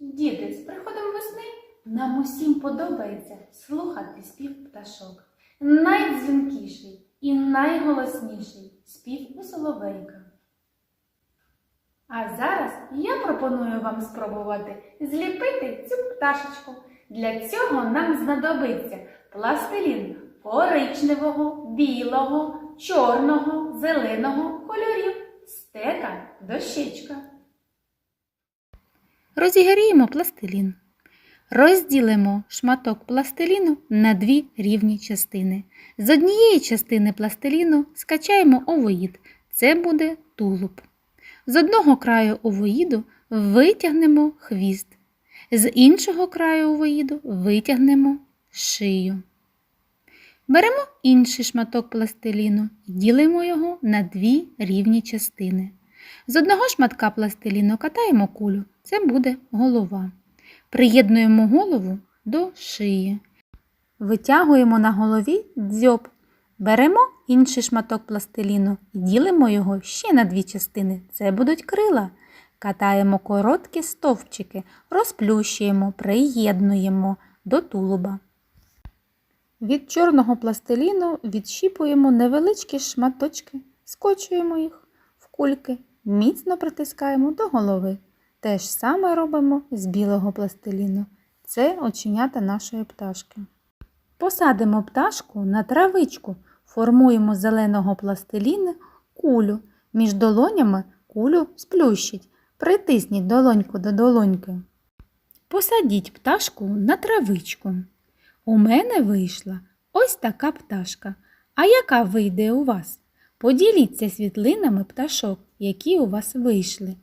Діти, з приходом весни нам усім подобається слухати спів пташок. Найдзвінкіший і найголосніший спів у соловейка. А зараз я пропоную вам спробувати зліпити цю пташечку. Для цього нам знадобиться пластилін коричневого, білого, чорного, зеленого кольорів, стека, дощечка. Розігріємо пластилін. Розділимо шматок пластиліну на дві рівні частини. З однієї частини пластиліну скачаємо овоїд. Це буде тулуб. З одного краю овоїду витягнемо хвіст. З іншого краю овоїду витягнемо шию. Беремо інший шматок пластиліну і ділимо його на дві рівні частини. З одного шматка пластиліну катаємо кулю. Це буде голова. Приєднуємо голову до шиї. Витягуємо на голові дзьоб. Беремо інший шматок пластиліну і ділимо його ще на дві частини. Це будуть крила. Катаємо короткі стовпчики, розплющуємо, приєднуємо до тулуба. Від чорного пластиліну відщіпуємо невеличкі шматочки, скочуємо їх кульки, міцно притискаємо до голови. Те ж саме робимо з білого пластиліну. Це оченята нашої пташки. Посадимо пташку на травичку, формуємо з зеленого пластиліну кулю. Між долонями кулю сплющіть. Притисніть долоньку до долоньки. Посадіть пташку на травичку. У мене вийшла ось така пташка. А яка вийде у вас? Поділіться світлинами пташок, які у вас вийшли.